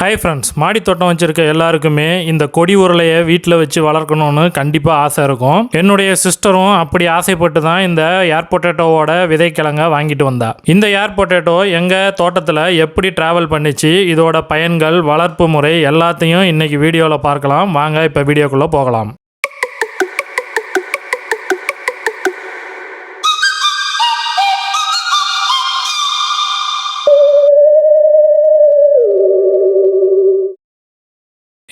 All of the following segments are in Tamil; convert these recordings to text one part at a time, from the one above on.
ஹாய் ஃப்ரெண்ட்ஸ் மாடி தோட்டம் வச்சுருக்க எல்லாருக்குமே இந்த கொடி உருளையை வீட்டில் வச்சு வளர்க்கணும்னு கண்டிப்பாக ஆசை இருக்கும். என்னுடைய சிஸ்டரும் அப்படி ஆசைப்பட்டு தான் இந்த ஏர் பொட்டேட்டோவோட விதைக்கிழங்க வாங்கிட்டு வந்தா. இந்த ஏர் பொட்டேட்டோ எங்கள் தோட்டத்தில் எப்படி ட்ராவல் பண்ணிச்சு இதோட பயன்கள் வளர்ப்பு முறை எல்லாத்தையும் இன்னைக்கு வீடியோவில் பார்க்கலாம். வாங்க இப்போ வீடியோக்குள்ளே போகலாம்.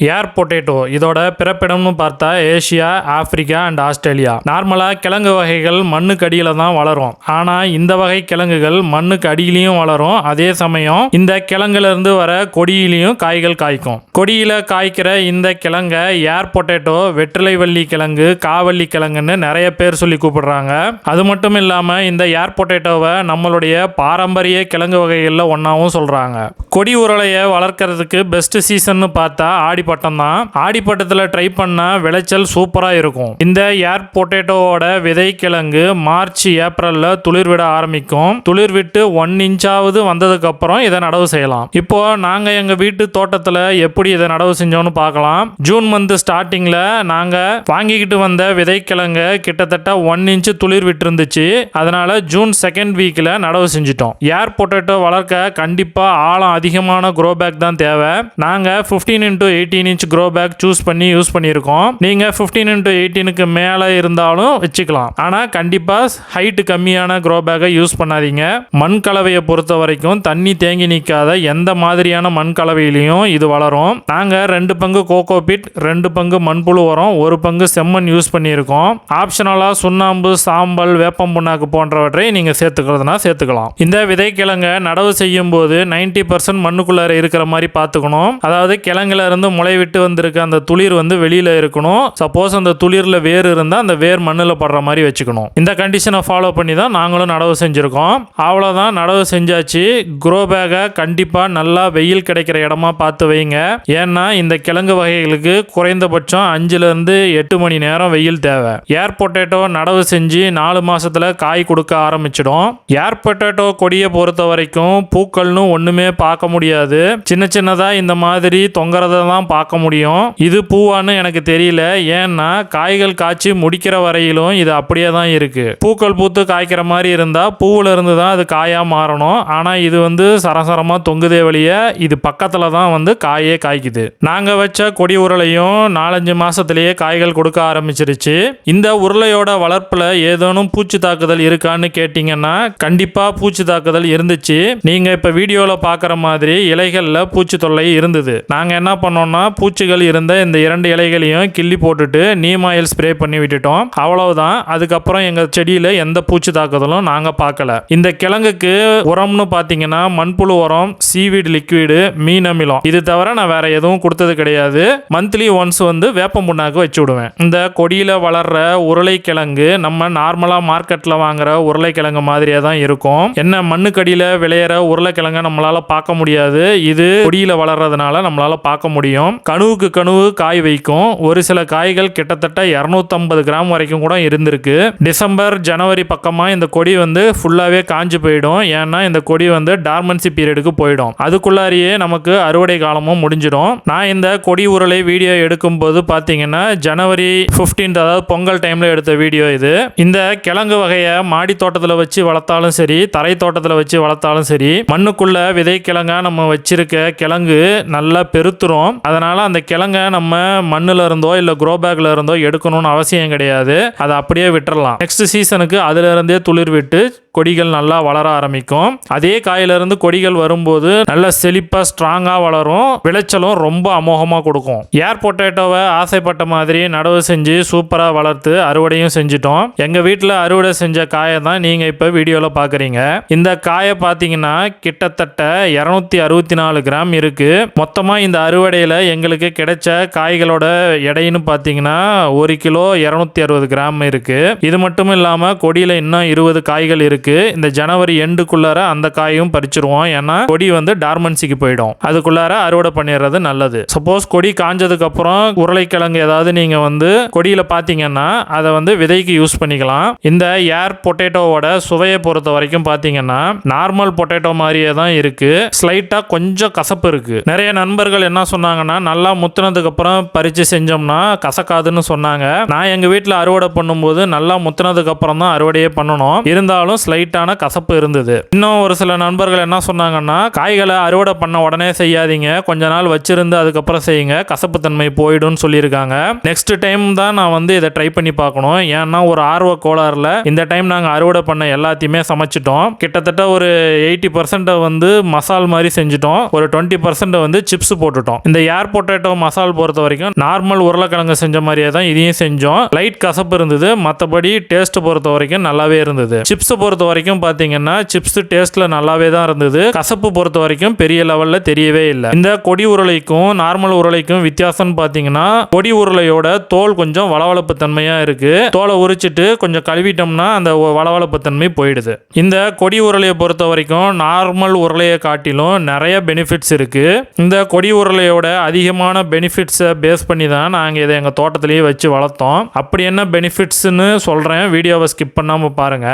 ஏர் பொட்டேட்டோ இதோட பிறப்பிடம்னு பார்த்தா ஏஷியா ஆப்பிரிக்கா அண்ட் ஆஸ்திரேலியா நார்மலாக கிழங்கு வகைகள் மண்ணுக்கு அடியில் தான் வளரும். ஆனால் இந்த வகை கிழங்குகள் மண்ணுக்கு அடியிலையும் வளரும். அதே சமயம் இந்த கிழங்குலேருந்து வர கொடியிலையும் காய்கள் காய்க்கும். கொடியில் காய்க்கிற இந்த கிழங்க ஏர் பொட்டேட்டோ வெற்றிலை வள்ளி கிழங்கு காவள்ளி கிழங்குன்னு நிறைய பேர் சொல்லி கூப்பிடுறாங்க. அது மட்டும் இல்லாமல் இந்த ஏர் பொட்டேட்டோவை நம்மளுடைய பாரம்பரிய கிழங்கு வகைகளில் ஒன்றாவும் சொல்கிறாங்க கொடி உருளையை வளர்க்கறதுக்கு பெஸ்ட் சீசன்னு பார்த்தா ஆடிப்பட்டம் தான். ஆடிப்பட்டத்தில் ட்ரை பண்ணால் விளைச்சல் சூப்பராக இருக்கும். இந்த ஏர் பொட்டேட்டோவோட விதை கிழங்கு மார்ச் ஏப்ரலில் துளிர் விட ஆரம்பிக்கும். துளிர் விட்டு ஒன் இன்ச்சாவது வந்ததுக்கப்புறம் இதை நடவு செய்யலாம். இப்போ நாங்கள் எங்கள் வீட்டு தோட்டத்தில் எப்படி இதை நடவு செஞ்சோம்னு பார்க்கலாம். ஜூன் மந்த் ஸ்டார்டிங்கில் நாங்கள் வாங்கிக்கிட்டு வந்த விதைக்கிழங்க கிட்டத்தட்ட ஒன் இன்ச்சு துளிர் விட்டுருந்துச்சு. அதனால ஜூன் செகண்ட் வீக்கில் நடவு செஞ்சிட்டோம். ஏர் பொட்டேட்டோ வளர்க்க கண்டிப்பாக ஆழம் அதிகமான க்ரோ பேக் தான் தேவை. நாங்கள் fifteen into eighteen inch grow bag choose பண்ணி யூஸ் பண்ணியிருக்கோம். நீங்கள் ஃபிஃப்டீன் இன்டூ எயிட்டீனுக்கு மேலே இருந்தாலும் வச்சுக்கலாம். ஆனால் கண்டிப்பாக ஹைட்டு கம்மியான க்ரோ பேக்கை யூஸ் பண்ணாதீங்க. மண் கலவையை பொறுத்த வரைக்கும் தண்ணி தேங்கி நிற்காத எந்த மாதிரியான மண் கலவையிலையும் இது வளரும். நாங்கள் ரெண்டு பங்கு கோகோ பிட் ரெண்டு பங்கு மண்புழு உரம் ஒரு பங்கு செம்மண் யூஸ் பண்ணியிருக்கோம். ஆப்ஷனலாக சுண்ணாம்பு சாம்பல் வேப்பம் புண்ணாக்கு போன்றவற்றை நீங்கள் சேர்த்துக்கிறதுனா சேர்த்துக்கலாம். இந்த விதைக்கிழங்க நடவு செய்யும் போது நைன்டி பர்சன்ட் மண்ணுக்குள்ளார இருக்கிற மாதிரி பார்த்துக்கணும். அதாவது கிழங்குல இருந்து முளை விட்டு வந்திருக்க அந்த துளிர் வந்து வெளியில இருக்கணும். சப்போஸ் அந்த துளிரில் வேர் இருந்தால் அந்த வேர் மண்ணில் படுற மாதிரி வச்சுக்கணும். இந்த கண்டிஷனை ஃபாலோ பண்ணி தான் நாங்களும் நடவு செஞ்சுருக்கோம். அவ்வளோதான் நடவு செஞ்சாச்சு. குரோ பேக்கை கண்டிப்பாக நல்லா வெயில் கிடைக்கிற இடமா பார்த்து வைங்க. ஏன்னா இந்த கிழங்கு வகைகளுக்கு குறைந்தபட்சம் அஞ்சுலேருந்து எட்டு மணி நேரம் வெயில் தேவை. ஏர் பொட்டேட்டோ நடவு செஞ்சு நாலு மாசத்துல காய் கொடுக்க ஆரம்பிச்சிடும். ஏர் பொட்டேட்டோ கொடியை பொறுத்த வரைக்கும் பூக்கள்னு ஒண்ணுமே பார்க்க முடியாது. சின்ன சின்னதா இந்த மாதிரி தொங்குறத தான் பார்க்க முடியும். இது பூவான்னு எனக்கு தெரியல. ஏன்னா காய்கள் காய்ச்சி முடிக்கிற வரையிலும் இது அப்படியே தான் இருக்கு. பூக்கள் பூத்து காய்க்கிற மாதிரி இருந்தா பூவுல இருந்து தான் அது காயா மாறணும். ஆனா இது வந்து சரசரமா தொங்குதே வழிய இது பக்கத்துல தான் வந்து காயே காய்க்குது நாங்க வச்ச கொடி உருளையும் நாலஞ்சு மாசத்திலேயே காய்கள் கொடுக்க ஆரம்பிச்சிருச்சு. இந்த உருளையோட வளர்ப்புல ஏதேனும் பூச்சி தாக்குதல் இருக்கான்னு கேட்டிங்கன்னா கண்டிப்பா பூச்சி தாக்குதல் இருந்துச்சு. நீங்க இப்ப வீடியோல பார்க்குற மாதிரி இலைகள்ல பூச்சி தொல்லை இருந்தது. நாங்க என்ன பண்ணோம்னா பூச்சிகள் இருந்த இந்த இரண்டு இலைகளையும் கிள்ளி போட்டுட்டு நீம் ஆயில் ஸ்ப்ரே பண்ணி விட்டுட்டோம். அவ்வளவுதான். அதுக்கப்புறம் எங்க செடியில எந்த பூச்சி தாக்குதலும் நாங்க பார்க்கல இந்த கிழங்குக்கு உரம்னு பார்த்தீங்கன்னா மண்புழு உரம் சீவீடு லிக்விடு மீன் அமிலம். இது தவிர நான் வேற எதுவும் கொடுத்தது கிடையாது. மந்த்லி ஒன்ஸ் வந்து வேப்பம் புண்ணாக்கு வச்சு விடுவேன் இந்த கொடியில் வளர்ற உருளைக்கிழங்கு நம்ம நார்மலாக மார்க்கெட்டில் வாங்குற உருளைக்கிழங்கு மாதிரியே தான் இருக்கும். என்ன மண்ணுக்கடியில் விளையிற உருளைக்கிழங்க நம்மளால் பார்க்க முடியாது. இது கொடியில் வளர்றதுனால நம்மளால் பார்க்க முடியும். கணுவுக்கு கணுவு காய் வைக்கும். ஒரு சில காய்கள் கிட்டத்தட்ட 250 கிராம் வரைக்கும் கூட இருந்திருக்கு. டிசம்பர் ஜனவரி பக்கமாக இந்த கொடி வந்து ஃபுல்லாகவே காஞ்சு போயிடும். ஏன்னா இந்த கொடி வந்து டார்மன்சி பீரியடுக்கு போயிடும். அதுக்குள்ளாரியே நமக்கு அறுவடை காலமும் முடிஞ்சிடும். நான் இந்த கொடி உருளை வீடியோ எடுக்கும்போது பார்த்தீங்கன்னா ஜனவரி 15th அதாவது பொங்கல் டைமில் எடுத்த வீடியோ இது. இந்த கிழங்கு வகையை மாடி தோட்டத்தில் வச்சு வளர்த்தாலும் சரி தரை தோட்டத்தில் வச்சு வளர்த்தாலும் சரி மண்ணுக்குள்ள விதை கிழங்காக நம்ம வச்சிருக்க கிழங்கு நல்லா பெருத்துரும். அதனால அந்த கிழங்க நம்ம மண்ணில் இருந்தோ இல்லை க்ரோ பேக்ல இருந்தோ எடுக்கணும்னு அவசியம் கிடையாது. அதை அப்படியே விட்டுறலாம். நெக்ஸ்ட் சீசனுக்கு அதுல இருந்தே துளிர் விட்டு கொடிகள் நல்லா வளர ஆரம்பிக்கும். அதே காயிலிருந்து கொடிகள் வரும்போது நல்ல செழிப்பா ஸ்ட்ராங்கா வளரும். விளைச்சலும் ரொம்ப அமோகமா கொடுக்கும். ஏர் பொட்டேட்டோவை ஆசைப்பட்ட மாதிரி நடவு செஞ்சு சூப்பரா வளர்த்து அறுவடையும் செஞ்சிட்டோம். எங்க வீட்டில் அறுவடை செஞ்ச காயை தான் நீங்க இப்ப வீடியோல பாக்குறீங்க. இந்த காயை பார்த்தீங்கன்னா கிட்டத்தட்ட இரநூத்தி அறுபத்தி நாலு கிராம் இருக்கு. மொத்தமா இந்த அறுவடையில எங்களுக்கு கிடைச்ச காய்களோட எடைன்னு பார்த்தீங்கன்னா ஒரு கிலோ இரநூத்தி அறுபது கிராம் இருக்கு. இது மட்டும் இல்லாம கொடியில இன்னும் இருபது காய்கள் இருக்கு. இருக்கு. இந்த ஜனவரி எண்டுக்குள்ளார அந்த காயும் பறிச்சிருவோம். ஏன்னா கொடி வந்து டார்மன்சிக்கு போயிடும். அதுக்குள்ளார அறுவடை பண்ணிடுறது நல்லது. சப்போஸ் கொடி காஞ்சதுக்கு அப்புறம் உருளைக்கிழங்கு ஏதாவது நீங்க வந்து கொடியில பாத்தீங்கன்னா அதை வந்து விதைக்கு யூஸ் பண்ணிக்கலாம். இந்த ஏர் பொட்டேட்டோவோட சுவையை பொறுத்த வரைக்கும் பாத்தீங்கன்னா நார்மல் பொட்டேட்டோ மாதிரியே தான் இருக்கு. ஸ்லைட்டா கொஞ்சம் கசப்பு இருக்கு. நிறைய நண்பர்கள் என்ன சொன்னாங்கன்னா நல்லா முத்துனதுக்கு அப்புறம் பறிச்சு செஞ்சோம்னா கசக்காதுன்னு சொன்னாங்க. நான் எங்க வீட்டில் அறுவடை பண்ணும்போது நல்லா முத்துனதுக்கு அப்புறம் தான் அறுவடையே பண்ணணும். இருந்தாலும் ஸ்லைட்டான கசப்பு இருந்தது. இன்னும் ஒரு சில நண்பர்கள் என்ன சொன்னாங்கன்னா காய்களை அறுவடை பண்ண உடனே செய்யாதீங்க. கொஞ்ச நாள் வச்சிருந்து அதுக்கப்புறம் செய்யுங்க. கசப்பு தன்மை போயிடும்னு சொல்லியிருக்காங்க. நெக்ஸ்ட் டைம் தான் நான் வந்து இதை ட்ரை பண்ணி பார்க்கணும். ஏன்னா ஒரு ஆர்வ கோளாறுல இந்த டைம் நாங்கள் அறுவடை பண்ண எல்லாத்தையுமே சமைச்சிட்டோம். கிட்டத்தட்ட ஒரு எயிட்டி பர்சன்ட்டை வந்து மசால் மாதிரி செஞ்சுட்டோம். ஒரு டுவெண்ட்டி பர்சன்ட் வந்து சிப்ஸ் போட்டுட்டோம். இந்த ஏர் பொட்டேட்டோ மசால் பொறுத்த வரைக்கும் நார்மல் உருளைக்கிழங்கு செஞ்ச மாதிரியே தான் இதையும் செஞ்சோம். லைட் கசப்பு இருந்தது. மற்றபடி டேஸ்ட் பொறுத்த வரைக்கும் நல்லாவே இருந்தது. சிப்ஸ் பொறுத்த பொறுத்த வரைக்கும் பார்த்தீங்கன்னா சிப்ஸ் டேஸ்ட்ல நல்லாவே தான் இருந்தது. கசப்பு பொறுத்த வரைக்கும் பெரிய லெவலில் தெரியவே இல்லை. இந்த கொடி உருளைக்கும் நார்மல் உருளைக்கும் வித்தியாசம்னு பார்த்தீங்கன்னா கொடி உருளையோட தோல் கொஞ்சம் வளவளப்பு தன்மையாக இருக்கு. தோலை உரிச்சிட்டு கொஞ்சம் கழுவிட்டோம்னா அந்த வளவளப்பு தன்மை போயிடுது. இந்த கொடி உருளையை பொறுத்த வரைக்கும் நார்மல் உருளையை காட்டிலும் நிறைய பெனிஃபிட்ஸ் இருக்கு. இந்த கொடி உருளையோட அதிகமான பெனிஃபிட்ஸை பேஸ் பண்ணி தான் நாங்கள் இதை எங்கள் தோட்டத்திலேயே வச்சு வளர்த்தோம். அப்படி என்ன பெனிஃபிட்ஸ்னு சொல்கிறேன் வீடியோவை ஸ்கிப் பண்ணாமல் பாருங்கள்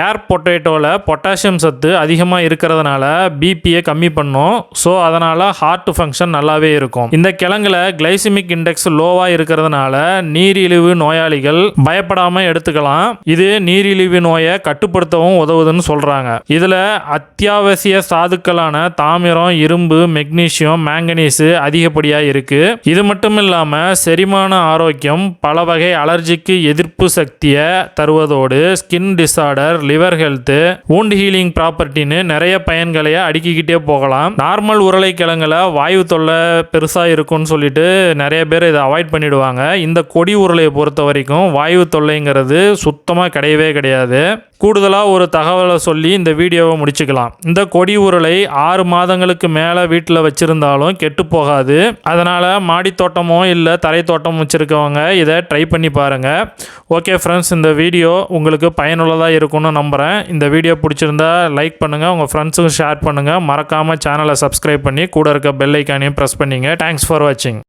ஏர் பொட்டேட்டோவில் பொட்டாசியம் சத்து அதிகமாக இருக்கிறதுனால பிபியை கம்மி பண்ணும். ஸோ அதனால் ஹார்ட் ஃபங்க்ஷன் நல்லாவே இருக்கும். இந்த கிழங்குல கிளைசிமிக் இண்டெக்ஸ் லோவாக இருக்கிறதுனால நீரிழிவு நோயாளிகள் பயப்படாமல் எடுத்துக்கலாம். இது நீரிழிவு நோயை கட்டுப்படுத்தவும் உதவுதுன்னு சொல்கிறாங்க இதில் அத்தியாவசிய சாதுக்களான தாமிரம் இரும்பு மெக்னீசியம் மேங்கனீஸு அதிகப்படியாக இருக்குது இது மட்டும் இல்லாமல் செரிமான ஆரோக்கியம் பல வகை அலர்ஜிக்கு எதிர்ப்பு சக்தியை தருவதோடு skin disorder liver health wound healing ப்ராப்பர்ட்டின்னு நிறைய பயன்களை அடுக்கிக்கிட்டே போகலாம். நார்மல் உருளைக்கிழங்குல வாயு தொல்லை பெருசாக இருக்கும்னு சொல்லிட்டு நிறைய பேர் இதை அவாய்ட் பண்ணிடுவாங்க. இந்த கொடி உருளையை பொறுத்த வரைக்கும் வாயு தொல்லைங்கிறது சுத்தமாக கிடையவே கிடையாது. கூடுதலாக ஒரு தகவலை சொல்லி இந்த வீடியோவை முடிச்சுக்கலாம். இந்த கொடி உருளை ஆறு மாதங்களுக்கு மேலே வீட்டில் வச்சுருந்தாலும் கெட்டு போகாது. அதனால் மாடி தோட்டமோ இல்லை தரை தோட்டம் வச்சுருக்கவங்க இதை ட்ரை பண்ணி பாருங்கள் ஓகே ஃப்ரெண்ட்ஸ் இந்த வீடியோ உங்களுக்கு பயனுள்ளதாக இருக்கும்னு நம்புகிறேன் இந்த வீடியோ பிடிச்சிருந்தா லைக் பண்ணுங்கள் உங்கள் ஃப்ரெண்ட்ஸுக்கும் ஷேர் பண்ணுங்கள் மறக்காமல் சேனலை சப்ஸ்கிரைப் பண்ணி கூட இருக்க பெல் ஐக்கானையும் ப்ரெஸ் பண்ணிங்க. தேங்க்ஸ் ஃபார் வாட்சிங்